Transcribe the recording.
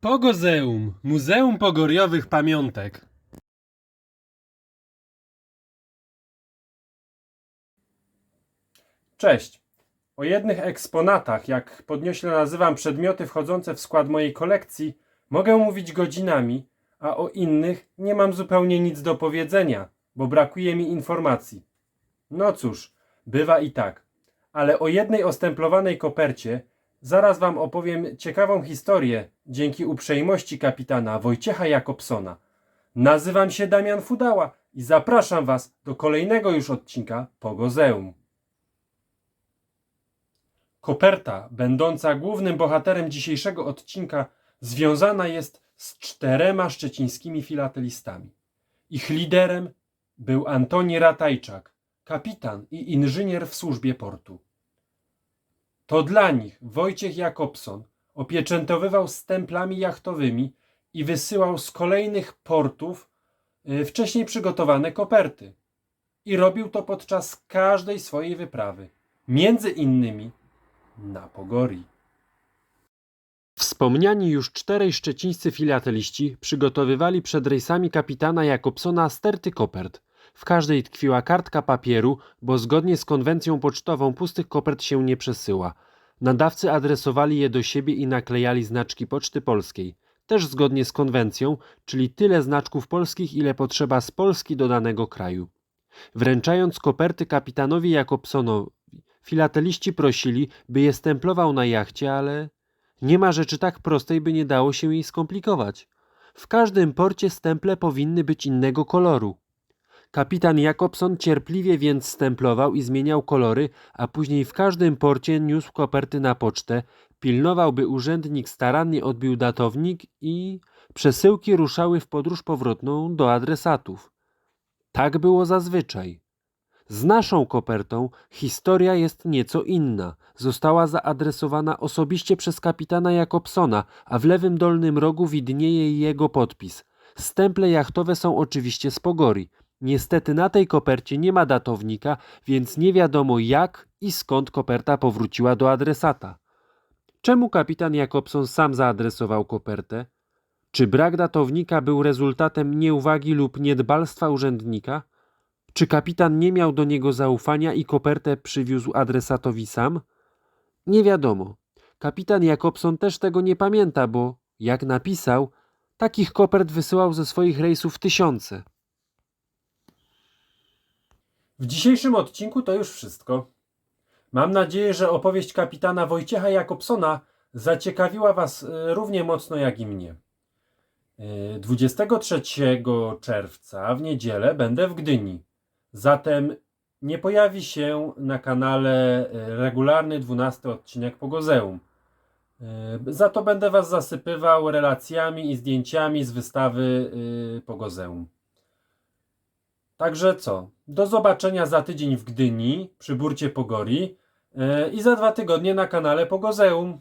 Pogozeum, Muzeum Pogoriowych Pamiątek. Cześć. O jednych eksponatach, jak podniośle nazywam przedmioty wchodzące w skład mojej kolekcji, mogę mówić godzinami, a o innych nie mam zupełnie nic do powiedzenia, bo brakuje mi informacji. No cóż, bywa i tak. Ale o jednej ostemplowanej kopercie zaraz wam opowiem ciekawą historię dzięki uprzejmości kapitana Wojciecha Jakobsona. Nazywam się Damian Fudała i zapraszam was do kolejnego już odcinka Pogozeum. Koperta, będąca głównym bohaterem dzisiejszego odcinka, związana jest z czterema szczecińskimi filatelistami. Ich liderem był Antoni Ratajczak, kapitan i inżynier w służbie portu. To dla nich Wojciech Jakobson opieczętowywał stemplami jachtowymi i wysyłał z kolejnych portów y, wcześniej przygotowane koperty. I robił to podczas każdej swojej wyprawy, między innymi na Pogorii. Wspomniani już czterej szczecińscy filateliści przygotowywali przed rejsami kapitana Jakobsona sterty kopert. W każdej tkwiła kartka papieru, bo zgodnie z konwencją pocztową pustych kopert się nie przesyła. Nadawcy adresowali je do siebie i naklejali znaczki Poczty Polskiej. Też zgodnie z konwencją, czyli tyle znaczków polskich, ile potrzeba z Polski do danego kraju. Wręczając koperty kapitanowi Jakobsonowi, filateliści prosili, by je stemplował na jachcie, ale nie ma rzeczy tak prostej, by nie dało się jej skomplikować. W każdym porcie stemple powinny być innego koloru. Kapitan Jakobson cierpliwie więc stemplował i zmieniał kolory, a później w każdym porcie niósł koperty na pocztę, pilnował, by urzędnik starannie odbił datownik i przesyłki ruszały w podróż powrotną do adresatów. Tak było zazwyczaj. Z naszą kopertą historia jest nieco inna. Została zaadresowana osobiście przez kapitana Jakobsona, a w lewym dolnym rogu widnieje jego podpis. Stemple jachtowe są oczywiście z Pogori. Niestety na tej kopercie nie ma datownika, więc nie wiadomo jak i skąd koperta powróciła do adresata. Czemu kapitan Jakobson sam zaadresował kopertę? Czy brak datownika był rezultatem nieuwagi lub niedbalstwa urzędnika? Czy kapitan nie miał do niego zaufania i kopertę przywiózł adresatowi sam? Nie wiadomo. Kapitan Jakobson też tego nie pamięta, bo, jak napisał, takich kopert wysyłał ze swoich rejsów tysiące. W dzisiejszym odcinku to już wszystko. Mam nadzieję, że opowieść kapitana Wojciecha Jakobsona zaciekawiła Was e, równie mocno jak i mnie. E, 23 czerwca w niedzielę będę w Gdyni. Zatem nie pojawi się na kanale e, regularny 12 odcinek Pogozeum. E, Za to będę Was zasypywał relacjami i zdjęciami z wystawy e, Pogozeum. Także co? Do zobaczenia za tydzień w Gdyni przy burcie Pogori e, i za dwa tygodnie na kanale Pogozeum.